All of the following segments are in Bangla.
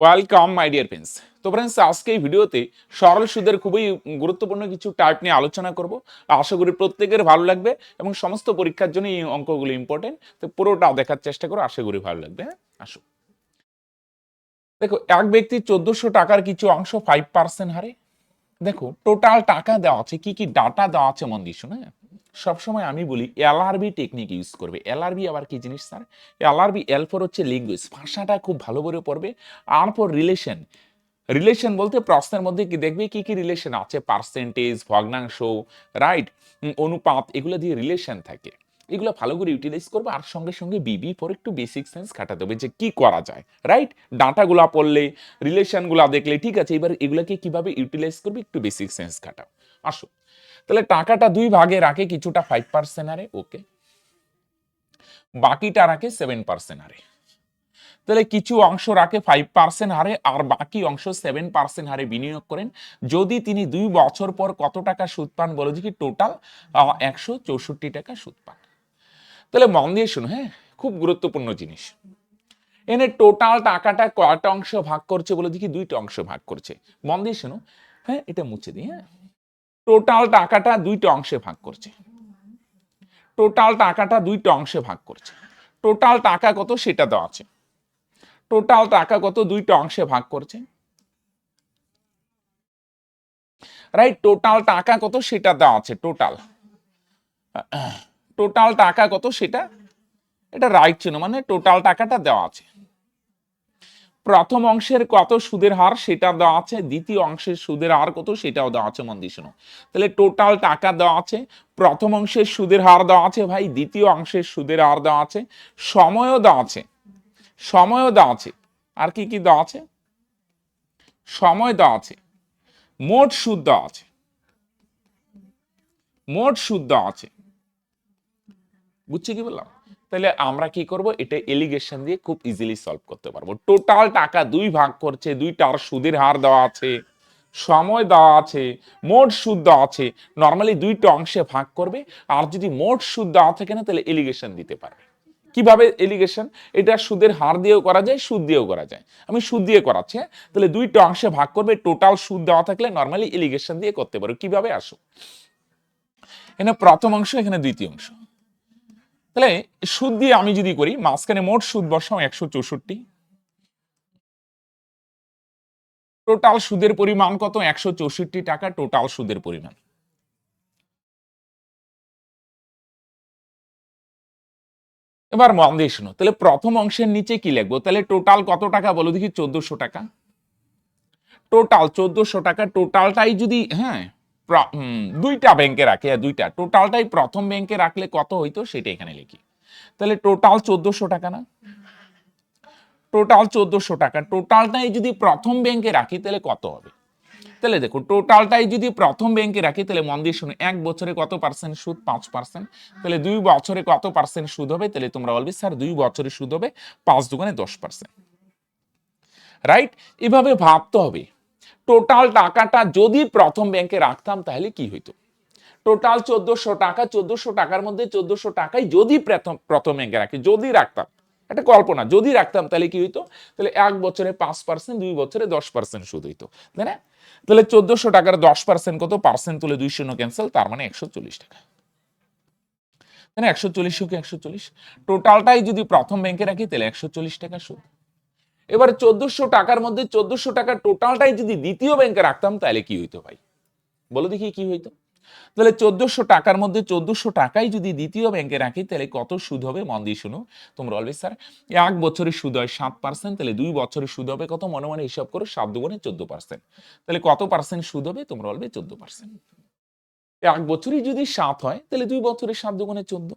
ওয়েলকাম মাই ডিয়ার ফ্রেন্ডস তো ফ্রেন্ডস আজকে এই ভিডিওতে সরল সুদের খুবই গুরুত্বপূর্ণ কিছু টাইপ নিয়ে আলোচনা করব। আশা করি প্রত্যেকের ভালো লাগবে এবং সমস্ত পরীক্ষার জন্য এই অঙ্কগুলো ইম্পর্টেন্ট তো পুরোটা দেখার চেষ্টা করো, আশা করি ভালো লাগবে হ্যাঁ? আসো। দেখো, এক ব্যক্তি চোদ্দশো টাকার কিছু অংশ ফাইভ পার্সেন্ট হারে। দেখো টোটাল টাকা দেওয়া আছে, কি কি ডাটা দেওয়া আছে মন শোনো হ্যাঁ? সবসময় আমি বলি এলআরবি টেকনিক ইউজ করবে। এলআরবি আবার কি জিনিস স্যার এলআরবি এল ফর হচ্ছে ল্যাঙ্গুয়েজ ভাষাটা খুব ভালো করে পড়বে। আর ফর রিলেশন রিলেশন বলতে প্রশ্নের মধ্যে কি দেখবে, কি কি রিলেশন আছে? পার্সেন্টেজ ভগ্নাংশ রাইট অনুপাত, এগুলো দিয়ে রিলেশন থাকে। এগুলো ভালো করে ইউটিলাইজ করবে আর সঙ্গে সঙ্গে বিবি ফর একটু বেসিক সেন্স খাটাতে হবে যে কি করা যায় রাইট ডাটাগুলা পড়লে রিলেশনগুলা দেখলে, ঠিক আছে, এবার এগুলোকে কীভাবে ইউটিলাইজ করবে, একটু বেসিক সেন্স খাটাও। আসো। তাহলে টাকাটা দুই ভাগে রাখে কিছুটা ফাইভ পার্সেন্ট আরে ওকে বাকিটা রাখে সেভেন পার্সেন্ট হারে তাহলে কিছু অংশ রাখে ফাইভ পার্সেন্ট হারে আর বাকি অংশ সেভেন পার্সেন্ট হারে বিনিয়োগ করেন। যদি তিনি দুই বছর পর কত টাকা সুদ পান, বলে দেখি টোটাল একশো চৌষট্টি টাকা সুদ পান। তাহলে মন দিয়ে শুনো হ্যাঁ খুব গুরুত্বপূর্ণ জিনিস। এনে টোটাল টাকাটা কয়টা অংশ ভাগ করছে, বলে দেখি, দুইটা অংশ ভাগ করছে। মন দিয়ে শোনো হ্যাঁ এটা মুছে দিই হ্যাঁ। টোটাল টাকাটা দুইটা অংশে ভাগ করছে। টোটাল টাকাটা দুইটা অংশে ভাগ করছে। টোটাল টাকা কত সেটা দেওয়া আছে। টোটাল টাকা কত দুইটা অংশে ভাগ করছে। রাইট টোটাল টাকা কত সেটা দেওয়া আছে, টোটাল। টোটাল টাকা কত সেটা, এটা রাইট চিহ্ন মানে টোটাল টাকাটা দেওয়া আছে। প্রথম অংশের কত সুদের হার সেটা দেওয়া আছে, দ্বিতীয় অংশের সুদের হার কত সেটাও দেওয়া আছে মন দিয়ে তাহলে টোটাল টাকা দেওয়া আছে, প্রথম অংশের সুদের হার দেওয়া আছে ভাই, দ্বিতীয় অংশের সুদের হার দেওয়া আছে, সময়ও দেওয়া আছে, সময়ও দেওয়া আছে, আর কি কি দেওয়া আছে? সময় দেওয়া আছে, মোট সুদ দেওয়া আছে, মোট সুদ দেওয়া আছে, বুঝছি কি বললাম? তাহলে আমরা কি করব? এটা এলিগেশন দিয়ে খুব ইজিলি সলভ করতে পারব। টোটাল টাকা দুই ভাগ করছে, দুইটার সুদের হার দেওয়া আছে, সময় দেওয়া আছে, মোট সুদ দেওয়া আছে। নর্মালি দুইটা অংশে ভাগ করবে, আর যদি মোট সুদ দেওয়া থাকে না, তাহলে এলিগেশন দিতে পারবে। কীভাবে এলিগেশন এটা সুদের হার দিয়েও করা যায়, সুদ দিয়েও করা যায়। আমি সুদ দিয়ে করাচ্ছি হ্যাঁ? তাহলে দুইটা অংশে ভাগ করবে টোটাল সুদ দেওয়া থাকলে নর্মালি এলিগেশন দিয়ে করতে পারো। কীভাবে? আসো এখানে প্রথম অংশ, এখানে দ্বিতীয় অংশ। তাহলে সুদ দিয়ে আমি যদি করি, মাঝখানে মোট সুদ বসাও একশো চৌষট্টি। টোটাল সুদের পরিমাণ কত? একশো চৌষট্টি টাকা টোটাল সুদের পরিমাণ। এবার মন দিয়ে শুনো, তাহলে প্রথম অংশের নিচে কি লিখব? তাহলে টোটাল কত টাকা বলো দেখি? চোদ্দশো টাকা। টোটাল চোদ্দশো টাকা টোটালটাই যদি হ্যাঁ দুইটা ব্যাংকে রাখি হ্যাঁ, দুইটা। টোটালটাই প্রথম ব্যাংকে রাখলে কত হইতো সেটা এখানে লিখি। তাহলে টোটাল চোদ্দশো টাকা না? টোটাল চোদ্দশো টাকা। টোটালটাই যদি প্রথম ব্যাংকে রাখি তাহলে কত হবে? তাহলে দেখো টোটালটাই যদি প্রথম ব্যাংকে রাখি তাহলে মন দিয়ে শুনে এক বছরে কত পার্সেন্ট সুদ? পাঁচ পার্সেন্ট তাহলে দুই বছরে কত পার্সেন্ট সুদ হবে? তাহলে তোমরা বলবে স্যার দুই বছরে সুদ হবে পাঁচ দোকানে দশ পার্সেন্ট রাইট এভাবে ভাবতে হবে। টোটাল টাকাটা যদি প্রথম ব্যাংকে রাখতাম, তাহলে কি হইতো? টোটাল চোদ্দশো টাকা, চোদ্দশো টাকার মধ্যে চোদ্দশো টাকাই যদি প্রথম প্রথম ব্যাংকে রাখি, যদি রাখতাম, একটা কল্পনা, যদি রাখতাম, তাহলে কি হইতো? তাহলে এক বছরে পাঁচ পার্সেন্ট দুই বছরে দশ পার্সেন্ট সুদ হইতো, তাই না? তাহলে চোদ্দশো টাকার দশ পার্সেন্ট কত? পার্সেন্ট তুলে দুই শূন্য ক্যান্সেল, তার মানে একশো চল্লিশ টাকা। তাই না একশো চল্লিশ কি একশো চল্লিশ। টোটালটাই যদি প্রথম ব্যাংকে রাখি, তাহলে একশো চল্লিশ টাকা সুদ। এবার চোদ্দশো টাকার মধ্যে চোদ্দশো টাকার টোটালটাই যদি দ্বিতীয় ব্যাংকে রাখতাম, তাহলে কি হইতো ভাই? বলো দেখি কি হইতো। তাহলে চোদ্দশো টাকার মধ্যে চোদ্দশো টাকাই যদি দ্বিতীয় ব্যাংকে রাখি, তাহলে কত সুদ হবে? মন দিয়ে শুনো। তোমরা অলওয়েজ স্যার এক বছরের সুদ হয় সাত পার্সেন্ট তাহলে দুই বছরের সুদ হবে কত? মনে মনে হিসাব করো, সাত দুগুণে চোদ্দ পার্সেন্ট তাহলে কত পার্সেন্ট সুদ হবে? তোমরা বলবে চোদ্দ পার্সেন্ট এক বছরই যদি সাত হয়, তাহলে দুই বছরের সাত দুগুণে চোদ্দ।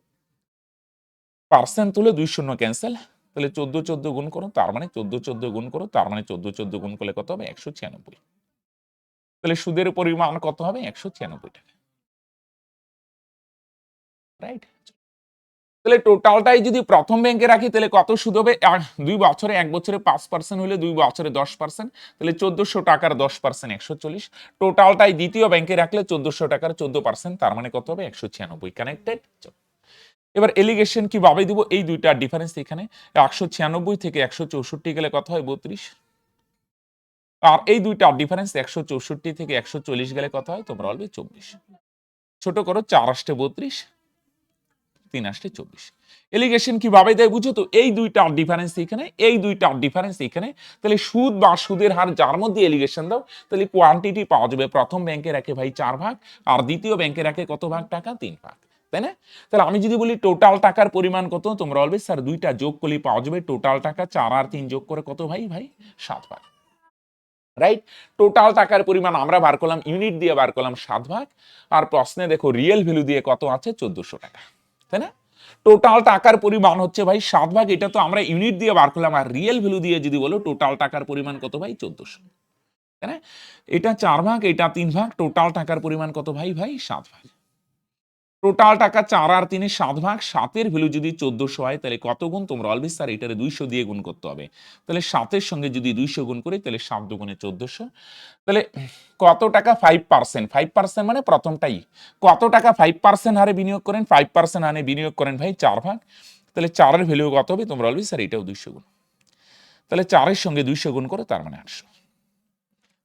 পার্সেন্ট তুলে দুই শূন্য ক্যান্সেল তাহলে চোদ্দ চোদ্দ গুণ করো, তার মানে চোদ্দ চোদ্দ গুণ করো, তার মানে চোদ্দ চোদ্দ গুণ করলে কত হবে? একশো ছিয়ানব্বই। তাহলে সুদের পরিমাণ কত হবে? একশো ছিয়ানব্বই টাকা। রাইট তাহলে টোটালটাই যদি প্রথম ব্যাংকে রাখি, তাহলে কত সুদ হবে? দুই বছরে, এক বছরে পাঁচ পার্সেন্ট হলে দুই বছরে দশ পার্সেন্ট তাহলে চোদ্দশো টাকার দশ পার্সেন্ট একশো চল্লিশ। টোটালটাই দ্বিতীয় ব্যাংকে রাখলে চোদ্দশো টাকার চোদ্দ পার্সেন্ট তার মানে কত হবে? একশো ছিয়ানব্বই। কানেক্টেড এবার এলিগেশন কীভাবে দিব? এই দুইটা ডিফারেন্স এখানে একশো ছিয়ানব্বই থেকে একশো চৌষট্টি গেলে কত হয়? বত্রিশ। আর এই দুইটার ডিফারেন্স একশো চৌষট্টি থেকে একশো চল্লিশ গেলে কত হয়? তোমরা বলবে চব্বিশ। ছোট করো, চার আষ্টে বত্রিশ, তিন আষ্টে চব্বিশ। এলিগেশন কীভাবে দেয় বুঝো তো? এই দুইটার ডিফারেন্স এখানে, এই দুইটার ডিফারেন্স এখানে, তাহলে সুদ বা সুদের হার যার মধ্যে এলিগেশন দাও, তাহলে কোয়ান্টিটি পাওয়া যাবে। প্রথম ব্যাংকে রাখে ভাই চার ভাগ, আর দ্বিতীয় ব্যাংকে রাখে কত ভাগ? টাকা তিন ভাগ। তাই না? তাহলে আমি যদি বলি টোটাল টাকার পরিমাণ কত, তোমরা বলবে, স্যার, দুইটা যোগ করলে পাওয়া যাবে টোটাল টাকা চার আর তিন যোগ করে কত ভাই? ভাই, সাত ভাগ। রাইট টোটাল টাকার পরিমাণ আমরা বার করলাম ইউনিট দিয়ে বার করলাম সাত ভাগ। আর প্রশ্নে দেখো রিয়েল ভ্যালু দিয়ে কত আছে? চোদ্দশো টাকা। তাই না? টোটাল টাকার পরিমাণ হচ্ছে ভাই সাত ভাগ, এটা তো আমরা ইউনিট দিয়ে বার করলাম। আর রিয়েল ভ্যালু দিয়ে যদি বলো টোটাল টাকার পরিমাণ কত ভাই? চোদ্দশো। তাই না? এটা চার ভাগ, এটা তিন ভাগ টোটাল টাকার পরিমাণ কত ভাই? ভাই, সাত ভাগ। টোটাল টাকা চার আর তিনে সাত ভাগ, সাতের ভ্যালু যদি চোদ্দশো হয়, তাহলে কত গুণ? তোমরা অলবেজ স্যার এটারে দুইশো দিয়ে গুণ করতে হবে। তাহলে সাতের সঙ্গে যদি দুইশো গুণ করি, তাহলে সাত দুগুণে চোদ্দশো। তাহলে কত টাকা? ফাইভ পার্সেন্ট ফাইভ পার্সেন্ট মানে প্রথমটাই। কত টাকা? ফাইভ পার্সেন্ট হারে বিনিয়োগ করেন ফাইভ পার্সেন্ট হারে বিনিয়োগ করেন ভাই চার ভাগ। তাহলে চারের ভ্যালু কত হবে? তোমরা অলবেজ স্যার এটাও দুইশো গুণ। তাহলে চারের সঙ্গে দুইশো গুণ করো, তার মানে আটশো।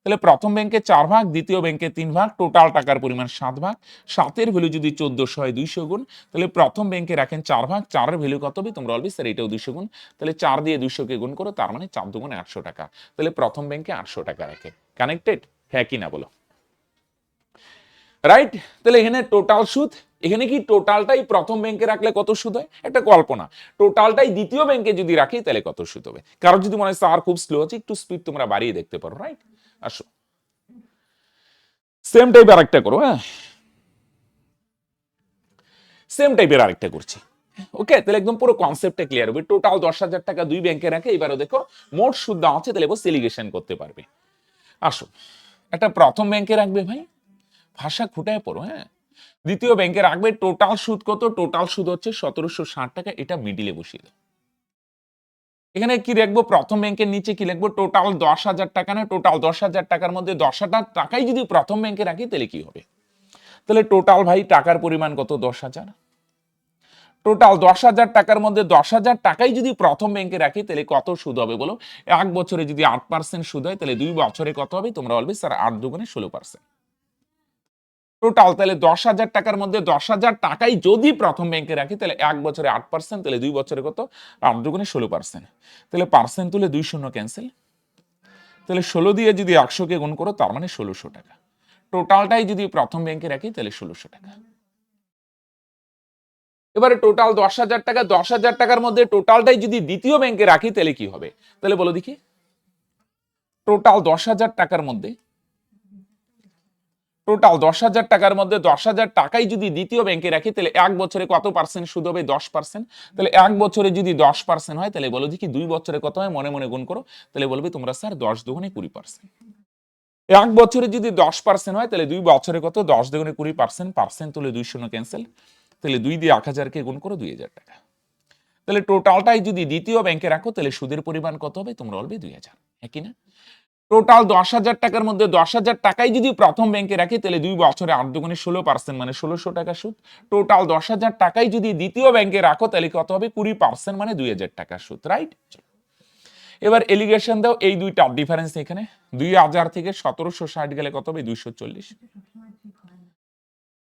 তাহলে প্রথম ব্যাংকে চার ভাগ, দ্বিতীয় ব্যাংকে তিন ভাগ টোটাল টাকার পরিমাণ সাত ভাগ। সাতের ভ্যালু যদি চোদ্দশো হয় দুইশো গুণ, তাহলে প্রথম ব্যাংকে রাখেন চার ভাগ। চারের ভ্যালু কত হবে? তোমরা অলবেজ স্যার এটাও দুইশো গুণ। তাহলে চার দিয়ে দুইশোকে গুণ করো, তার মানে চার দুগুণ আটশো টাকা। তাহলে প্রথম ব্যাংকে আটশো টাকা রাখে। কানেক্টেড হ্যাঁ কি না বলো। রাইট তাহলে এখানে টোটাল সুদ। এখানে কি টোটালটাই প্রথম ব্যাংকে রাখলে কত সুদ হয়? একটা কল্পনা। টোটালটাই দ্বিতীয় ব্যাংকে যদি রাখি, তাহলে কত সুদ হবে? কারণ যদি মনে হয় স্যার খুব স্লো আছে, একটু স্পিড তোমরা বাড়িয়ে দেখতে পারো রাইট আসো। সেম টাইপ আরেকটা করো হ্যাঁ? সেম টাইপের আরেকটা করছি। ওকে তাহলে একদম পুরো কনসেপ্টটা ক্লিয়ার হবে। টোটাল দশ হাজার টাকা দুই ব্যাংকে রাখে, এবারও দেখো, মোট সুদ দেওয়া আছে তাহলে সেলিগেশন করতে পারবে। আসো। একটা প্রথম ব্যাংকে রাখবে ভাই। ভাষা খুঁটায় পড়ো হ্যাঁ? দ্বিতীয় ব্যাংকে রাখবে টোটাল সুদ কত? টোটাল সুদ হচ্ছে সতেরোশো ষাট টাকা, এটা মিডিলে বসিয়ে দাও। এখানে কি লিখব প্রথম ব্যাংকের নিচে কি লিখব? টোটাল দশ হাজার টাকা না? টোটাল দশ হাজার টাকার মধ্যে দশ হাজার টাকাই যদি প্রথম ব্যাংকে রাখি, তাহলে কি হবে? তাহলে টোটাল ভাই টাকার পরিমাণ কত? দশ হাজার। টোটাল দশ হাজার টাকার মধ্যে দশ হাজার টাকাই যদি প্রথম ব্যাংকে রাখি, তাহলে কত সুদ হবে বলো? এক বছরে যদি আট পার্সেন্ট সুদ হয়, তাহলে দুই বছরে কত হবে? তোমরা বলবে, স্যার, আট দুগুণে ষোলো পার্সেন্ট টোটাল তাহলে দশ হাজার টাকার মধ্যে দশ হাজার টাকাই যদি প্রথম ব্যাংকে রাখি, তাহলে এক বছরে আট পার্সেন্ট তাহলে দুই বছরে কত? আট দুগুণে ষোলো পার্সেন্ট তাহলে পার্সেন্ট তুলে দুই শূন্য ক্যান্সেল তাহলে ষোলো দিয়ে যদি একশোকে গুণ করো, তার মানে ষোলোশো টাকা। টোটালটাই যদি প্রথম ব্যাংকে রাখি, তাহলে ষোলোশো টাকা। এবারে টোটাল দশ হাজার টাকা, দশ হাজার টাকার মধ্যে টোটালটাই যদি দ্বিতীয় ব্যাংকে রাখি, তাহলে কি হবে? তাহলে বলো দেখি। টোটাল দশ হাজার টাকার মধ্যে টোটাল দশ হাজার টাকার মধ্যে দশ হাজার টাকাই যদি দ্বিতীয় ব্যাংকে রাখি, তাহলে এক বছরে কত পার্সেন্ট সুদ হবে? দশ পার্সেন্ট তাহলে এক বছরে যদি দশ পার্সেন্ট হয়, তাহলে বলো দেখি দুই বছরে কত হয়? মনে মনে গুণ করো। তাহলে বলবে তোমরা, স্যার, দশ দুগুণে কুড়ি পার্সেন্ট এক বছরে যদি দশ পার্সেন্ট হয়, তাহলে দুই বছরে কত? দশ দুগুণে কুড়ি পার্সেন্ট পার্সেন্ট তুলে দুই শূন্য ক্যান্সেল তাহলে দুই দিয়ে এক হাজারকে গুণ করো, দুই হাজার টাকা। তাহলে টোটালটাই যদি দ্বিতীয় ব্যাংকে রাখো, তাহলে সুদের পরিমাণ কত হবে? তোমরা বলবে দুই হাজার। হ্যাঁ কি না? টোটাল দশ হাজার টাকার মধ্যে দশ হাজার টাকাই যদি প্রথম ব্যাংকে রাখি, তাহলে দুই বছরে আট দুগুণে ষোলো পার্সেন্ট মানে ষোলোশো টাকা সুদ। টোটাল দশ হাজার টাকাই যদি দ্বিতীয় ব্যাংকে রাখো, তাহলে কত হবে? কুড়ি পার্সেন্ট মানে দুই হাজার টাকা সুদ রাইট এবার এলিগেশন দাও, এই দুইটা ডিফারেন্স এখানে। দুই হাজার থেকে সতেরোশো ষাট গেলে কত হবে? দুইশো চল্লিশ।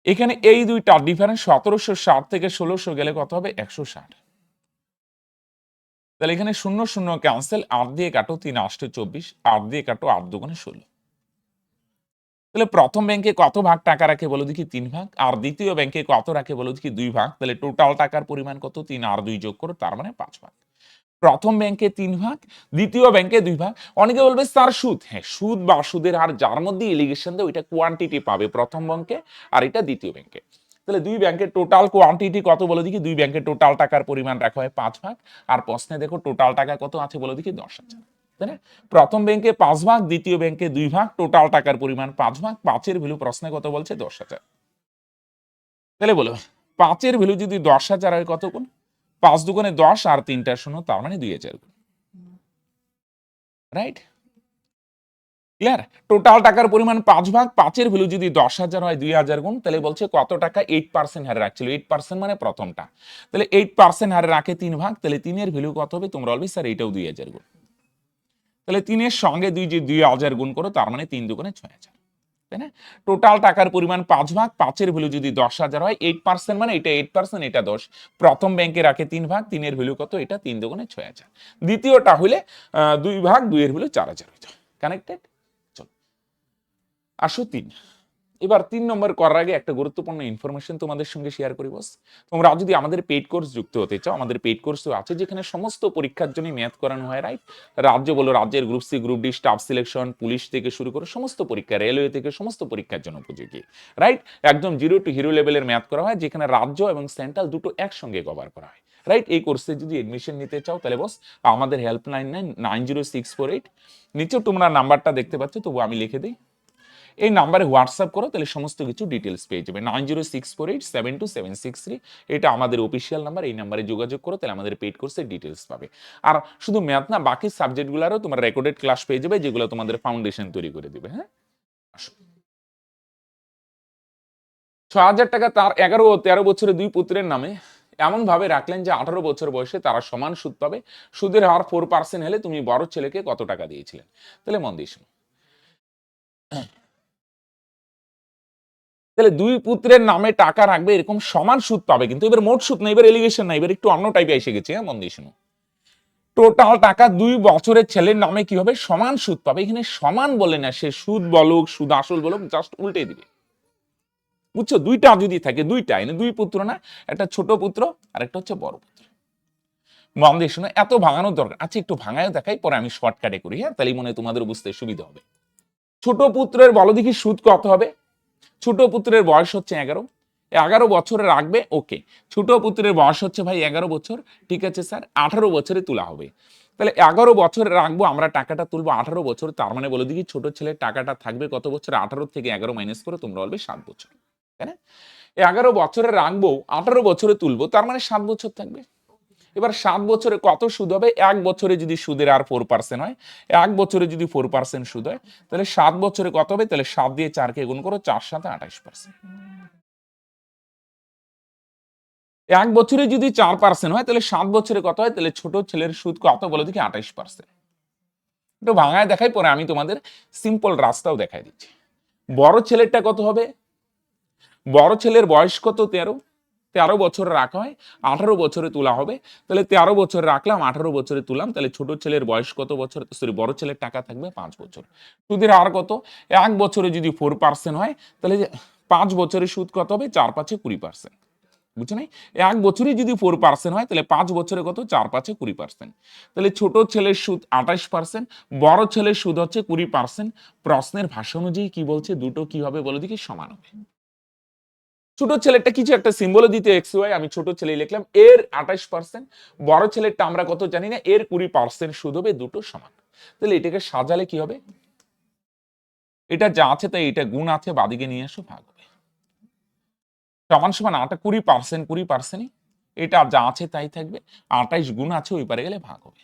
এখানে এই দুইটা ডিফারেন্স সতেরোশো ষাট থেকে ষোলোশো গেলে কত হবে? একশো ষাট। তাহলে এখানে শূন্য শূন্য ক্যান্সেল আট দিয়ে কাটো তিন আষ্টে চব্বিশ, আট দিয়ে কাটো আট দুগুণে ষোলো। তাহলে প্রথম ব্যাংকে কত ভাগ টাকা রাখে বলো দেখি, তিন ভাগ। আর দ্বিতীয় ব্যাংকে কত রাখে বলো দেখি, দুই ভাগ। তাহলে টোটাল টাকার পরিমাণ কত? তিন আর দুই যোগ করো, তার মানে পাঁচ ভাগ। প্রথম ব্যাংকে তিন ভাগ, দ্বিতীয় ব্যাংকে দুই ভাগ। অনেকে বলবে তার সুদ? হ্যাঁ সুদ বা সুদের হার যার মধ্যে এলিগেশন দেয়, ওইটা কোয়ান্টিটি পাবে প্রথম ব্যাংকে আর এটা দ্বিতীয় ব্যাংকে। তাহলে দুই ব্যাংকের টোটাল কোয়ান্টিটি কত বলে দেখি? দুই ব্যাংকের টোটাল টাকার পরিমাণ রাখা হয় পাঁচ ভাগ। আর প্রশ্নে দেখো টোটাল টাকা কত আছে বলে দেখি? দশ হাজার। প্রথম ব্যাংকে পাঁচ ভাগ, দ্বিতীয় ব্যাংকে দুই ভাগ টোটাল টাকার পরিমাণ পাঁচ ভাগ, পাঁচের ভ্যালু প্রশ্নে কত বলছে? দশ হাজার। তাহলে বলো, পাঁচের ভ্যালু যদি দশ হাজার হয় কত গুণ? পাঁচ দুগুণে দশ আর তিনটা শূন্য, তার মানে দুই হাজার রাইট ক্লিয়ার টোটাল টাকার পরিমাণ পাঁচ ভাগ, পাঁচের ভ্যালু যদি দশ হাজার হয়, দুই হাজার গুণ, তাহলে বলছে কত টাকা? এইট পার্সেন্ট হারে রাখছিল। এইট পার্সেন্ট মানে প্রথমটা। তাহলে এইট পার্সেন্ট হারে রাখে তিন ভাগ, তাহলে তিনের ভ্যালু কত হবে? তোমরা বলবে স্যার এইটাও দুই হাজার গুণ। তাহলে তিনের সঙ্গে দুই যে দুই হাজার গুণ করো, তার মানে তিন দুগুণে ছয় হাজার। তাই না? টোটাল টাকার পরিমাণ পাঁচ ভাগ, পাঁচের ভ্যালু যদি দশ হাজার হয় এইট পার্সেন্ট মানে এটা এইট পার্সেন্ট এটা দশ। প্রথম ব্যাংকে রাখে তিন ভাগ, তিনের ভ্যালু কত? এটা তিন দুগুণে ছয় হাজার। দ্বিতীয়টা হলে দুই ভাগ, দুইয়ের ভ্যালু চার হাজার হইতো। কানেক্টেড চলো আসো তিন এবার তিন নম্বর করার আগে একটা গুরুত্বপূর্ণ ইনফরমেশন তোমাদের সঙ্গে শেয়ার করি বস তোমরা যদি আমাদের পেইড কোর্স যুক্ত হতে চাও, আমাদের পেইড কোর্সও আছে যেখানে সমস্ত পরীক্ষার জন্য ম্যাথ করানো হয় রাইট রাজ্য বলো, রাজ্যের group C group D staff selection police থেকে শুরু করে সমস্ত পরীক্ষা রেলওয়ে থেকে সমস্ত পরীক্ষার জন্য উপযোগী রাইট একদম জিরো টু হিরো লেভেলের ম্যাথ করা হয়, যেখানে রাজ্য এবং সেন্ট্রাল দুটো একসঙ্গে কভার করা হয় রাইট এই কোর্সে যদি এডমিশন নিতে চাও, তাহলে বস আমাদের helpline nine nine zero six four eight নিচেও তোমরা নাম্বারটা দেখতে পাচ্ছ তবু আমি লিখে দিই। এই নাম্বারে হোয়াটসঅ্যাপ করো, তাহলে সমস্ত কিছু ডিটেলস পেয়ে যাবে। Nine zero six four eight seven two seven six three এটা আমাদের অফিসিয়াল নাম্বার এই নাম্বারে যোগাযোগ করো, তাহলে আমাদের পেড কোর্সের ডিটেলস পাবে। আর শুধু ম্যাথ না, বাকি সাবজেক্টগুলোরও তোমার রেকর্ডেড ক্লাস পেয়ে যাবে, যেগুলো তোমাদের ফাউন্ডেশন তৈরি করে দিবে হ্যাঁ। ছ হাজার টাকা তার এগারো ও তেরো বছরের দুই পুত্রের নামে। এমন ভাবে রাখলেন যে আঠারো বছর বয়সে তারা সমান সুদ পাবে। সুদের হার ফোর পার্সেন্ট হলে তুমি বড় ছেলেকে কত টাকা দিয়েছিলেন? তাহলে মন দিয়ে। তাহলে দুই পুত্রের নামে টাকা রাখবে, এরকম সমান সুদ পাবে। কিন্তু এবার মোট সুদ না, এবার এলিগেশন না, এবার একটু অন্য টাইপে এসে গেছে হ্যাঁ মন দিয়ে শোনো টোটাল টাকা দুই বছরের ছেলের নামে কি হবে সমান সুদ পাবে? এখানে সমান বলে না, সে সুদ বলুক, সুদ আসল বলুক জাস্ট উল্টে দিবে। বুঝছ? দুইটা যদি থাকে, দুইটা, এনে দুই পুত্র না, একটা ছোট পুত্র আর একটা হচ্ছে বড় পুত্র। মন দিয়ে শোনো এত ভাঙানোর দরকার। আচ্ছা একটু ভাঙায় দেখাই, পরে আমি শর্টকাটে করি হ্যাঁ? তাহলে মনে তোমাদের বুঝতে সুবিধা হবে। ছোট পুত্রের বলো দেখি সুদ কত হবে? ছোট পুত্রের বয়স হচ্ছে এগারো। এগারো বছরে রাখবে, ওকে। ছোট পুত্রের বয়স হচ্ছে ভাই এগারো বছর। ঠিক আছে স্যার, আঠারো বছরে তোলা হবে। তাহলে এগারো বছরে রাখব, আমরা টাকাটা তুলবো আঠারো বছর। তার মানে বলে দিকে ছোট ছেলের টাকাটা থাকবে কত বছর? আঠারো থেকে এগারো মাইনাস করে তোমরা বলবে সাত বছর। তাই না? এগারো বছরে রাখব, আঠারো বছরে তুলবো, তার মানে সাত বছর থাকবে। এবার সাত বছরে কত সুদ হবে? এক বছরে যদি সুদের আর ফোর পার্সেন্ট হয়, এক বছরে যদি ফোর পার্সেন্ট সুদ হয়, তাহলে সাত বছরে কত হবে? তাহলে সাত দিয়ে চারকে গুণ করো, চার সাথে আঠাশ পার্সেন্ট এক বছরে যদি চার পার্সেন্ট হয়, তাহলে সাত বছরে কত হয়? তাহলে ছোট ছেলের সুদ কত? বলে দেখি, আঠাশ পার্সেন্ট একটু ভাঙায় দেখাই, পরে আমি তোমাদের সিম্পল রাস্তাও দেখাই দিচ্ছি। বড় ছেলেরটা কত হবে? বড় ছেলের বয়স কত? তেরো। তেরো বছর রাখা হয়, আঠারো বছরে তোলা হবে। তাহলে তেরো বছর রাখলাম, আঠারো বছরে তুলাম তাহলে ছোট ছেলের বয়স কত বছর? সরি বড় ছেলের টাকা থাকবে পাঁচ বছর। সুদের আর কত? এক বছরে যদি ফোর পার্সেন্ট হয়, তাহলে পাঁচ বছরের সুদ কত হবে? চার পাঁচে কুড়ি পার্সেন্ট বুঝছ নাই এক বছরে যদি ফোর পার্সেন্ট হয়, তাহলে পাঁচ বছরে কত? চার পাঁচে কুড়ি পার্সেন্ট তাহলে ছোট ছেলের সুদ আঠাশ পার্সেন্ট বড় ছেলের সুদ হচ্ছে কুড়ি পার্সেন্ট প্রশ্নের ভাষা অনুযায়ী কি বলছে? দুটো কি হবে বলে দেখি? সমান হবে। ছোট ছেলেটা কিছু একটা সিম্বল দিতে এক্স ওয়াই আমি ছোট ছেলে লিখলাম, এর আঠাশ পার্সেন্ট বড় ছেলেরটা আমরা কত জানি না, এর কুড়ি পার্সেন্ট সুদ হবে দুটো সমান। তাহলে এটাকে সাজালে কি হবে? এটা যা আছে তাই এটা গুণ আছে, বাদিকে নিয়ে আসো ভাগ হবে। সমান সমান আটা কুড়ি পার্সেন্ট কুড়ি পার্সেন্টই এটা যা আছে তাই থাকবে আঠাইশ গুণ আছে, ওই পারে গেলে ভাগ হবে।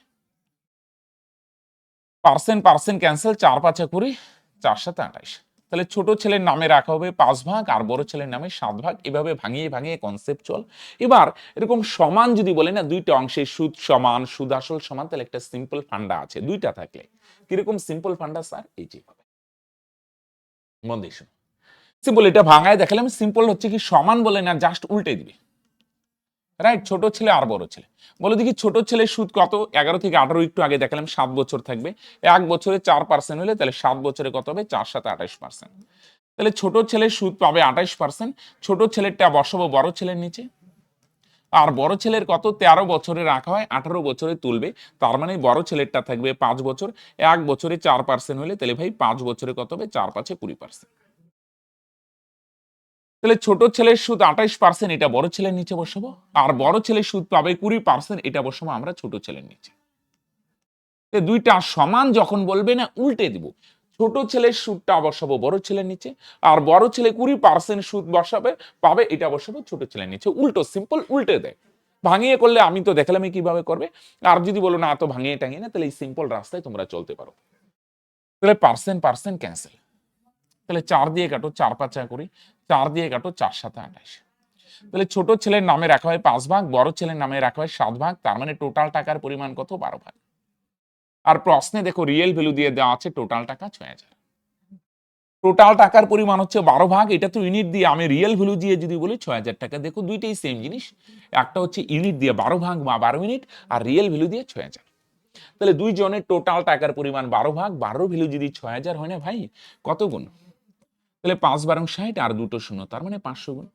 পার্সেন্ট পার্সেন্ট ক্যান্সেল চার পাঁচে কুড়ি চার সাথে আঠাইশ তাহলে ছোট ছেলের নামে রাখা হবে পাঁচ ভাগ আর বড় ছেলের নামে সাত ভাগ। এভাবে ভাঙিয়ে ভাঙিয়ে কনসেপ্ট চল এবার এরকম সমান যদি বলে না, দুইটা অংশে সুদ সমান, সুদ আসল সমান, তাহলে একটা সিম্পল ফান্ডা আছে। দুইটা থাকলে। কীরকম সিম্পল ফান্ডা স্যার এই যে। হবে মন। সিম্পল এটা ভাঙায় দেখালাম সিম্পল হচ্ছে কি সমান বলে না জাস্ট উল্টে দিবে। রাইট ছোট ছেলে আর বড় ছেলে। বলে দেখি, ছোট ছেলের সুদ কত? এগারো থেকে আঠারো একটু আগে দেখালাম, সাত বছর থাকবে। এক বছরে চার পার্সেন্ট হলে তাহলে সাত বছরে কত হবে? চার সাথে আঠাশ পার্সেন্ট তাহলে ছোট ছেলের সুদ পাবে আঠাশ পার্সেন্ট ছোট ছেলেরটা বসাবো বড় ছেলের নিচে। আর বড় ছেলের কত? তেরো বছরে রাখা হয়, আঠারো বছরে তুলবে। তার মানে বড় ছেলেরটা থাকবে পাঁচ বছর। এক বছরে চার পার্সেন্ট হলে তাহলে ভাই পাঁচ বছরে কত হবে? চার পাঁচে কুড়ি পার্সেন্ট তাহলে ছোট ছেলের সুদ আঠাইশ পার্সেন্ট এটা বড় ছেলের নিচে বসাবো? আর বড় ছেলের সুদ পাবে কুড়ি পার্সেন্ট এটা বসাবো আমরা ছোট ছেলের নিচে। দুইটা সমান যখন বলবে না, উল্টে দিব। ছোট ছেলের সুদটা বসাবো বড় ছেলের নিচে, আর বড় ছেলে কুড়ি পার্সেন্ট সুদ বসাবে, পাবে এটা বসাবো ছোট ছেলের নিচে। উল্টো সিম্পল উল্টে দেয়। ভাঙিয়ে করলে আমি তো দেখালাম কীভাবে করবে। আর যদি বলো না, এত ভাঙিয়ে টাঙিয়ে না, তাহলে এই সিম্পল রাস্তায় তোমরা চলতে পারো। তাহলে পার্সেন্ট পার্সেন্ট ক্যান্সেল তাহলে চার দিয়ে কাটো, চার পাঁচা করি। চার দিয়ে কাটো, চার সাথে আঠাশ। তাহলে ছোট ছেলের নামে রাখা হয় পাঁচ ভাগ, বড় ছেলের নামে রাখা হয় সাত ভাগ, তার মানে টোটাল টাকার পরিমাণ কত? বারো ভাগ। আর প্রশ্নে দেখো রিয়েল ভ্যালু দিয়ে দেওয়া আছে, টোটাল টাকা ছয় হাজার। টোটাল টাকার পরিমাণ হচ্ছে বারো ভাগ, এটা তো ইউনিট দিয়ে, আমি রিয়েল ভ্যালু দিয়ে যদি বলি ছয় হাজার টাকা। দেখো, দুইটাই সেম জিনিস। একটা হচ্ছে ইউনিট দিয়ে বারো ভাগ বা বারো মিনিট আর রিয়েল ভ্যালু দিয়ে ছয় হাজার। তাহলে দুই জনের টোটাল টাকার পরিমাণ বারো ভাগ বারো ভ্যালু যদি ছয় হাজার হয় না ভাই, কত গুণ? তাহলে পাঁচ বারং ষাট আর দুটো শূন্য, তার মানে পাঁচশো গুণ।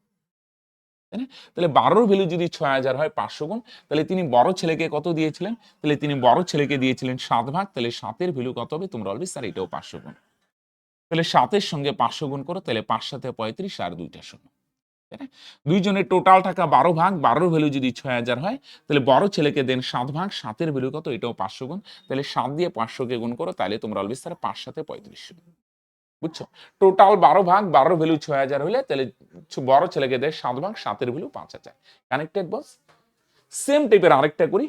তাই না? তাহলে বারোর ভ্যালু যদি ছয় হাজার হয় পাঁচশো গুণ, তাহলে তিনি বড় ছেলেকে কত দিয়েছিলেন? তাহলে তিনি বড় ছেলেকে দিয়েছিলেন সাত ভাগ, তাহলে সাতের ভ্যালু কত হবে? তোমরা বলবে স্যার এটাও পাঁচশো গুণ। তাহলে সাতের সঙ্গে পাঁচশো গুণ করো, তাহলে পাঁচ সাথে পঁয়ত্রিশ আর দুইটা শূন্য? দুইজনের টোটাল টাকা বারো ভাগ, বারোর ভ্যালু যদি ছয় হাজার হয়, তাহলে বড় ছেলেকে দেন সাত ভাগ, সাতের ভ্যালু কত? এটাও পাঁচশো গুণ। তাহলে সাত দিয়ে পাঁচশোকে গুণ করো, তাহলে তোমরা বলবে স্যার পাঁচ সাথে পঁয়ত্রিশ বুঝছ? টোটাল বারো ভাগ বারো ভ্যালু ছয় হাজার হলে তাহলে বড় ছেলেকে দেয় সাত ভাগ, সাতের ভ্যালু পাঁচ হাজার। কানেক্টেড বস সেম টাইপের আরেকটা করি।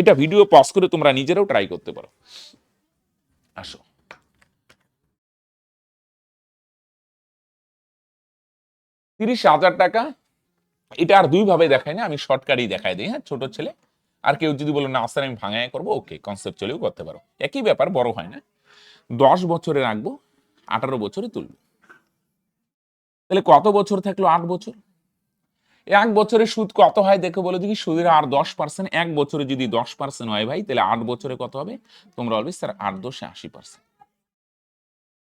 এটা ভিডিও পজ করে তোমরা নিজেরাও ট্রাই করতে পারো। আসো। তিরিশ হাজার টাকা, এটা আর দুই ভাবে দেখাই না, আমি শর্টকাটই দেখাই দিই হ্যাঁ ছোট ছেলে। আর কেউ যদি বলো, না স্যার আমি ভাঙায় করব ওকে কনসেপ্ট চলেও করতে পারো। একই ব্যাপার, বড় হয় না। দশ বছরে রাখব আঠারো বছরে তুলবে। তাহলে কত বছর থাকল আট বছর? এক বছরে সুদ কত হয় দেখে বলে দেখি, সুদের আর দশ পার্সেন্ট এক বছরে যদি দশ পার্সেন্ট হয় ভাই, তাহলে আট বছরে কত হবে? তোমরা বলবে স্যার আট দশে আশি পার্সেন্ট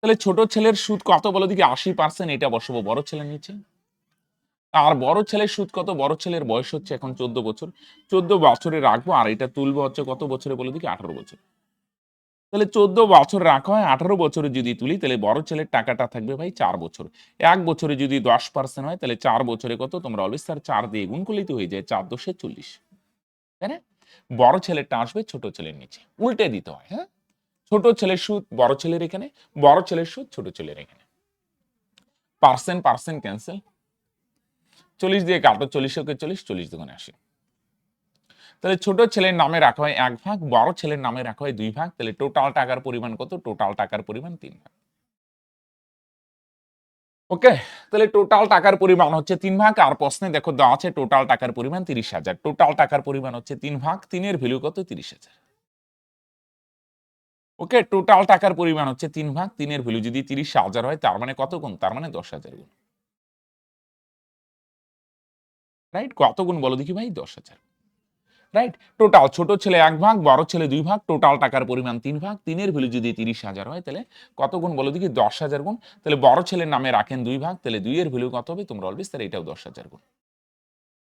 তাহলে ছোট ছেলের সুদ কত বলো দেখি, আশি পার্সেন্ট এটা বসাবো বড় ছেলের নিচে। আর বড় ছেলের সুদ কত? বড় ছেলের বয়স হচ্ছে এখন চোদ্দ বছর। চোদ্দ বছরে রাখব আর এটা তুলবো হচ্ছে কত বছরে বলে দেখি, আঠারো বছর। তাহলে চোদ্দ বছর রাখা হয়, আঠারো বছরে যদি তুলি, তাহলে বড় ছেলের টাকাটা থাকবে ভাই চার বছর। এক বছরে যদি দশ পার্সেন্ট হয়, তাহলে চার বছরে কত? তোমরা অলওয়েজ স্যার চার দিয়ে গুণ করলেই তো হয়ে যায়, চার দশে চল্লিশ। তাই না? বড় ছেলেরটা আসবে ছোট ছেলের নিচে, উল্টে দিতে হয় হ্যাঁ? ছোট ছেলের সুদ বড় ছেলের এখানে, বড় ছেলের সুদ ছোট ছেলের এখানে। পার্সেন্ট পার্সেন্ট ক্যান্সেল চল্লিশ দিয়ে কাটো চল্লিশ চল্লিশ চল্লিশ দোকানে আসে তাহলে ছোট ছেলের নামে রাখা হয় এক ভাগ, বড় ছেলের নামে রাখা হয় দুই ভাগ, তাহলে টোটাল টাকার পরিমাণ কত? টোটাল টাকার পরিমাণ তিন ভাগ। ওকে তাহলে টোটাল টাকার পরিমাণ হচ্ছে তিন ভাগ, আর প্রশ্নে দেখো দেওয়া আছে টোটাল টাকার পরিমাণ তিরিশ হাজার। টোটাল টাকার পরিমাণ হচ্ছে তিন ভাগ, তিনের ভ্যালু কত? তিরিশ হাজার। ওকে টোটাল টাকার পরিমাণ হচ্ছে তিন ভাগ, তিনের ভ্যালু যদি তিরিশ হাজার হয়, তার মানে কত গুণ? তার মানে দশ হাজার গুণ। রাইট কত গুণ বলো দেখি ভাই? দশ হাজার। রাইট টোটাল ছোট ছেলে এক ভাগ, বড় ছেলে দুই ভাগ টোটাল টাকার পরিমাণ তিন ভাগ, তিনের ভ্যালু যদি তিরিশ হাজার হয়, তাহলে কত গুণ বলো দেখি? দশ হাজার গুণ। তাহলে বড় ছেলের নামে রাখেন দুই ভাগ, তাহলে দুইয়ের ভ্যালু কত হবে? তোমরা অলবেস তাহলে এটাও দশ হাজার গুণ।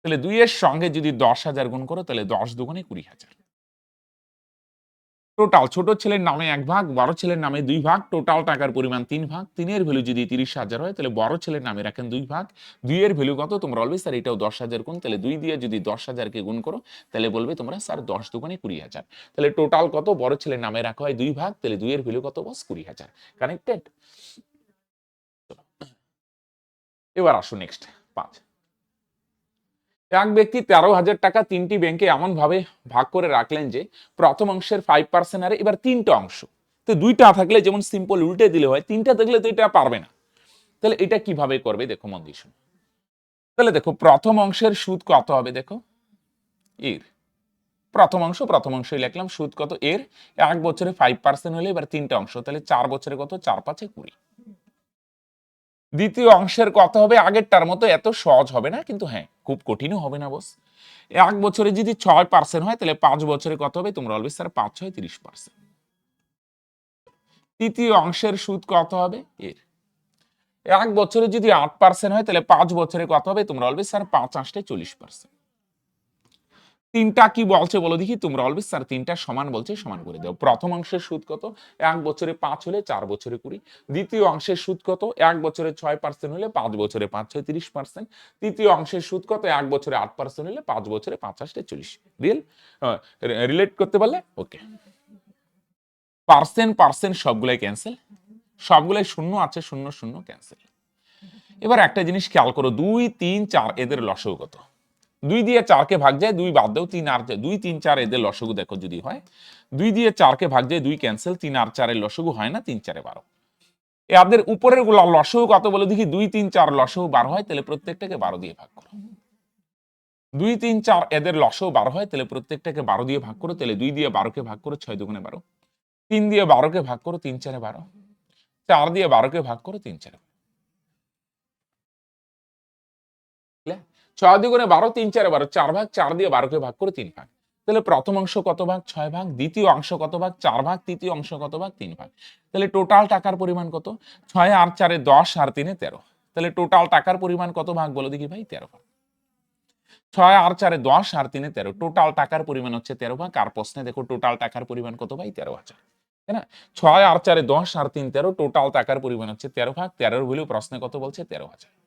তাহলে দুইয়ের সঙ্গে যদি দশ হাজার গুণ করো, তাহলে দশ দুগুণে কুড়ি হাজার। টোটাল ছোট ছেলের নামে এক ভাগ, বড় ছেলের নামে দুই ভাগ টোটাল টাকার পরিমাণ তিন ভাগ। তিনের ভ্যালু যদি তিরিশ হাজার হয়, তাহলে বড় ছেলের নামে রাখেন দুই ভাগ। দুইয়ের ভ্যালু কত? তোমরা অলবেজ স্যার এটাও দশ হাজার গুণ, তাহলে দুই দিয়ে যদি দশ হাজারকে গুণ করো, তাহলে বলবে তোমরা স্যার দশ দোকানে কুড়ি হাজার। তাহলে টোটাল কত? বড় ছেলের নামে রাখা হয় দুই ভাগ, তাহলে দুইয়ের ভ্যালু কত? বস কুড়ি হাজার। কানেক্টেড এবার আসো নেক্সট পাঁচ এক ব্যক্তি তেরো হাজার টাকা তিনটি ব্যাংকে এমন ভাবে ভাগ করে রাখলেন যে, প্রথম অংশের ফাইভ পার্সেন্ট আরে এবার তিনটা অংশ। তো দুইটা থাকলে যেমন সিম্পল উল্টে দিলে হয়, তিনটা থাকলে তো এটা পারবে না। তাহলে এটা কীভাবে করবে দেখো মন শোনো। তাহলে দেখো, প্রথম অংশের সুদ কত হবে দেখো? এর। প্রথম অংশ, প্রথম অংশই লিখলাম, সুদ কত? এর। এক বছরে ফাইভ পার্সেন্ট হলে এবার তিনটা অংশ, তাহলে চার বছরে কত? চার পাঁচে কুড়ি। দ্বিতীয় অংশের কথা হবে, আগেরটার মতো এত সহজ হবে না, কিন্তু হ্যাঁ খুব কঠিনও হবে না বস এক বছরে যদি ছয় পার্সেন্ট হয়, তাহলে পাঁচ বছরে কত হবে? তোমরা অলবেজ স্যার পাঁচ, ছয়, তিরিশ পার্সেন্ট তৃতীয় অংশের সুদ কত হবে? এর। এক বছরে যদি আট পার্সেন্ট হয়, তাহলে পাঁচ বছরে কত হবে? তোমরা অলবেজ স্যার পাঁচ আটটে চল্লিশ পার্সেন্ট তিনটা কি বলছে বলো দেখি, তোমরা অলবেজ স্যার তিনটা সমান বলছে, সমান করে দাও। প্রথম অংশের সুদ কত? এক বছরে পাঁচ হলে চার বছরে কুড়ি। দ্বিতীয় অংশের সুদ কত? এক বছরে ছয় পার্সেন্ট হলে পাঁচ বছরে পাঁচ, ছয় তিরিশ পার্সেন্ট তৃতীয় অংশের সুদ কত? এক বছরে আট পার্সেন্ট হলে পাঁচ বছরে পাঁচ আটটে চল্লিশ। রিয়েল রিলেট করতে পারলে? ওকে পার্সেন্ট পার্সেন্ট সবগুলাই ক্যান্সেল সবগুলাই শূন্য আছে, শূন্য শূন্য ক্যান্সেল এবার একটা জিনিস খেয়াল করো, দুই, তিন, চার, এদের লসও কত? দুই দিয়ে চারকে ভাগ যায়, দুই বাদ দেও, তিন আর দুই, তিন, চার এদের লসগু দেখো যদি হয়। দুই দিয়ে চারকে ভাগ যায়, দুই ক্যান্সেল তিন আর চারের লসগু হয় না, তিন, চারে বারো। এদের উপরেরগুলা কত বলে দেখি, দুই, তিন, চার লসগু বারো হয়, তাহলে প্রত্যেকটাকে বারো দিয়ে ভাগ করো। দুই, তিন, চার এদের লসও বারো হয়, তাহলে প্রত্যেকটাকে বারো দিয়ে ভাগ করো, তাহলে দুই দিয়ে বারোকে ভাগ করো, ছয় দুগুণে বারো। তিন দিয়ে বারোকে ভাগ করো, তিন, চারে বারো। চার দিয়ে বারোকে ভাগ করো, তিন, চারে ছয় দুগুণে বারো, তিন চারে বারো, চার ভাগ, চার দিয়ে বারোকে ভাগ করে তিন ভাগ। তাহলে প্রথম অংশ কত ভাগ? ছয় ভাগ। দ্বিতীয় অংশ কত ভাগ? চার ভাগ। তৃতীয় অংশ কত ভাগ? তিন ভাগ। তাহলে টোটাল টাকার পরিমাণ কত? ছয় আর চারে দশ আর তিনে তেরো। তাহলে টোটাল টাকার পরিমাণ কত ভাগ? বলো দেখি ভাই, তেরো ভাগ। ছয় আর চারে দশ আর তিনে তেরো। টোটাল টাকার পরিমাণ হচ্ছে তেরো ভাগ। আর প্রশ্নে দেখো টোটাল টাকার পরিমাণ কত ভাই? তেরো হাজার। তাই না? ছয় আর চারে দশ আর তিন তেরো। টোটাল টাকার পরিমাণ হচ্ছে তেরো ভাগ। তেরোর ভ্যালু প্রশ্নে কত বলছে? তেরো হাজার।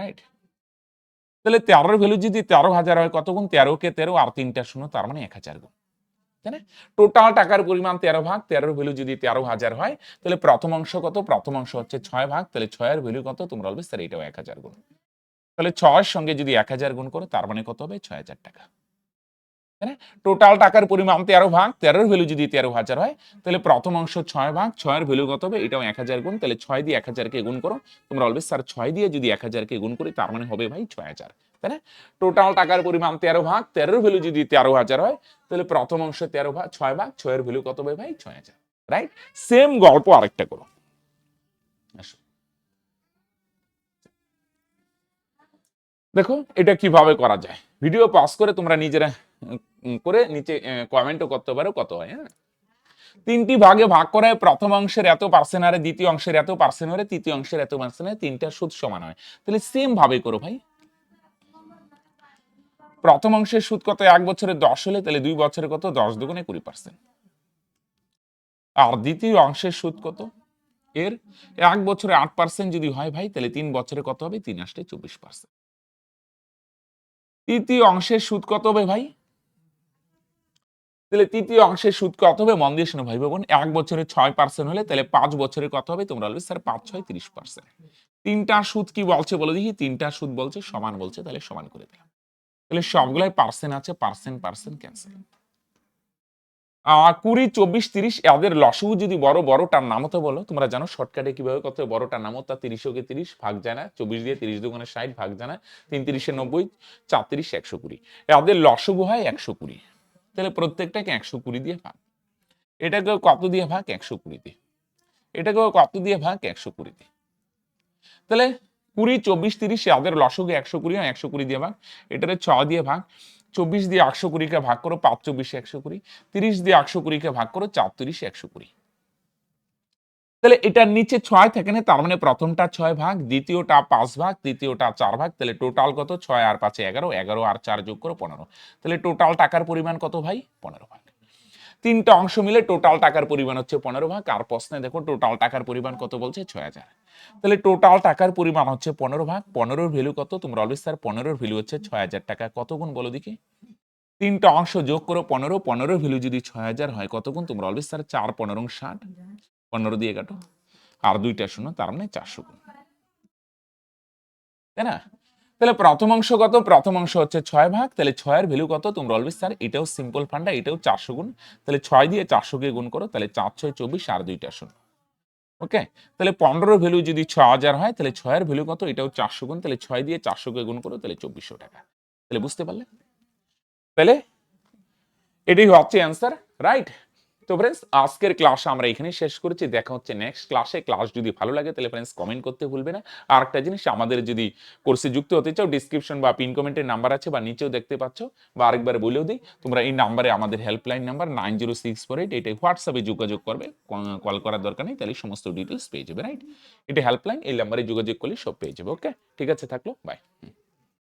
রাইট তাহলে তেরোর ভ্যালু যদি তেরো হাজার হয়, কত গুণ তেরো কে তেরো? আর তিনটা শূন্য, তার মানে এক হাজার গুণ। তাই না? টোটাল টাকার পরিমাণ তেরো ভাগ, তেরোর ভ্যালু যদি তেরো হাজার হয়, তাহলে প্রথম অংশ কত? প্রথম অংশ হচ্ছে ছয় ভাগ, তাহলে ছয়ের ভ্যালু কত? তোমরা বলবে স্যার এটাও এক হাজার গুণ। তাহলে ছয়ের সঙ্গে যদি এক হাজার গুণ করো, তার মানে কত হবে? ছয় হাজার টাকা। টোটাল টাকার পরিমাণ তেরো ভাগ, তেরোর ভ্যালু যদি তেরো হাজার হয়, তাহলে প্রথম অংশ ছয় ভাগ, ছয়ের ভ্যালু কত হবে? এটাও এক হাজার গুণ, তাহলে ছয় দিয়ে এক হাজারকে গুণ করো। তোমরা বলবে স্যার ছয় দিয়ে যদি এক হাজারকে গুণ করি, তার মানে হবে ভাই ছয় হাজার, তাই না? টোটাল টাকার পরিমাণ তেরো ভাগ, তেরোর ভ্যালু যদি তেরো হাজার হয়, তাহলে প্রথম অংশ তেরো ভাগ, ছয় ভাগ, ছয়ের ভ্যালু কত হবে ভাই? ছয় হাজার রাইট সেম গল্প আরেকটা করো। আসো। দেখো এটা কীভাবে করা যায়? ভিডিও পাস করে তোমরা নিজেরা করে নিচে কমেন্টও করতে পারো কত হয় হ্যাঁ? তিনটি ভাগে ভাগ করা প্রথম অংশের এত পার্সেন্ট আরে দ্বিতীয় অংশের এত পার্সেন্ট হারে তৃতীয় অংশের এত পার্সেন্ট হারে তিনটা সুদ সমান হয়। তাহলে সেম ভাবে করো ভাই। প্রথম অংশের সুদ কত? এক বছরে দশ হলে তাহলে দুই বছরে কত? দশ দুগুণে কুড়ি পার্সেন্ট আর দ্বিতীয় অংশের সুদ কত? এর এক বছরে আট পার্সেন্ট যদি হয় ভাই, তাহলে তিন বছরে কত হবে? তিন আসলে চব্বিশ পার্সেন্ট তৃতীয় অংশের সুদ কত হবে ভাই? তাহলে তৃতীয় অংশের সুদ কত হবে? মন দিয়ে শোনো ভাই বোন এক বছরে ছয় পার্সেন্ট হলে তাহলে পাঁচ বছরে কত হবে? তোমরা বলবে, স্যার, পাঁচ, ছয়, তিরিশ পার্সেন্ট তিনটা সুদ কি বলছে বলে দেখি? তিনটা সুদ বলছে, সমান বলছে, তাহলে সমান করে দিলাম। তাহলে সবগুলাই পার্সেন্ট আছে পার্সেন্ট পার্সেন্ট ক্যান্সেল কুড়ি, চব্বিশ, তিরিশ এদের লসু যদি বড়, বড়টার নামও তো বলো, তোমরা জানো শর্টকাটে কীভাবে কত বড়টার নামও তা তিরিশকে তিরিশ ভাগ যায় না, চব্বিশ দিয়ে তিরিশ দুগুণে ষাট ভাগ যায় না, তিন তিরিশে নব্বই, চার তিরিশ একশো কুড়ি। এদের লসগু হয় একশো কুড়ি। তাহলে প্রত্যেকটাকে একশো কুড়ি দিয়ে ভাগ। এটাকে কত দিয়ে ভাগ? একশো কুড়ি দিয়ে। এটাকে কত দিয়ে ভাগ? একশো কুড়ি দিয়ে। তাহলে কুড়ি, চব্বিশ, তিরিশ এদের লসগু একশো কুড়ি হয়, একশো কুড়ি দিয়ে ভাগ। এটারে ছ দিয়ে ভাগ। চব্বিশ দিয়ে একশো কুড়িকে ভাগ করো, পাঁচ চব্বিশে একশো কুড়ি, তিরিশ দিয়ে একশো কুড়িকে ভাগ করো চার তিরিশে একশো কুড়ি। তাহলে এটার নিচে ছয় থাকে না, তার মানে প্রথমটা ছয় ভাগ, দ্বিতীয়টা পাঁচ ভাগ, তৃতীয়টা চার ভাগ, তাহলে টোটাল কত? ছয় আর পাঁচে এগারো এগারো আর চার যোগ করো পনেরো। তাহলে টোটাল টাকার পরিমাণ কত ভাই? পনেরো ভাগ। তিনটা অংশ মিলে টোটাল টাকার পরিমাণ হচ্ছে পনেরো ভাগ, আর প্রশ্নে দেখো টোটাল টাকার পরিমাণ কত বলছে? ছয় হাজার। তাহলে টোটাল টাকার পরিমাণ হচ্ছে পনেরো ভাগ, পনেরোর ভ্যালু কত? তোমরা অলওয়েজ স্যার পনেরোর ভ্যালু হচ্ছে ছয় হাজার টাকা। কত গুণ বলো দেখি? তিনটা অংশ যোগ করো পনেরো, পনেরোর ভ্যালু যদি ছয় হাজার হয়, কত গুণ? তোমরা অলওয়েজ স্যার চার, পনেরো ষাট। পনেরো দিয়ে কাটো। আর দুইটা শূন্য, তার মানে চারশো গুণ। তাই না? তাহলে প্রথম অংশ কত? প্রথম অংশ হচ্ছে ছয় ভাগ, তাহলে ছয়ের ভ্যালু কত? তোমরা অলওয়েজ স্যার এটাও সিম্পল ফান্ডা এটাও চারশো গুণ। তাহলে ছয় দিয়ে চারশোকে গুণ করো, তাহলে চার, ছয়, চব্বিশ আর দুইটা শূন্য। ওকে তাহলে পনেরো ভ্যালু যদি ছ হাজার হয়, তাহলে ছয়ের ভ্যালু কত? এটাও চারশো গুণ, তাহলে ছয় দিয়ে চারশোকে গুণ করো, তাহলে চব্বিশশো টাকা। তাহলে বুঝতে পারলে? তাহলে এটাই হচ্ছে অ্যান্সার রাইট তো ফ্রেন্ডস আজকের ক্লাস আমরা এখানে শেষ করেছি। দেখা হচ্ছে নেক্সট ক্লাসে ক্লাস যদি ভালো লাগে, তাহলে ফ্রেন্ডস কমেন্ট করতে ভুলবে না। আর একটা জিনিস, আমাদের যদি কোর্সে যুক্ত হতে চাও ডিসক্রিপশন বা পিন কমেন্টের নাম্বার আছে বা নিচেও দেখতে পাচ্ছ, বা আরেকবার বলেও দিই, তোমরা এই নাম্বারে আমাদের helpline number nine zero six four eight এটাই হোয়াটসঅ্যাপে যোগাযোগ করবে। কল করার দরকার নেই, তাহলে সমস্ত ডিটেলস পেয়ে যাবে রাইট এটা হেল্পলাইন এই নাম্বারে যোগাযোগ করলে সব পেয়ে যাবে ওকে ঠিক আছে, থাকল বাই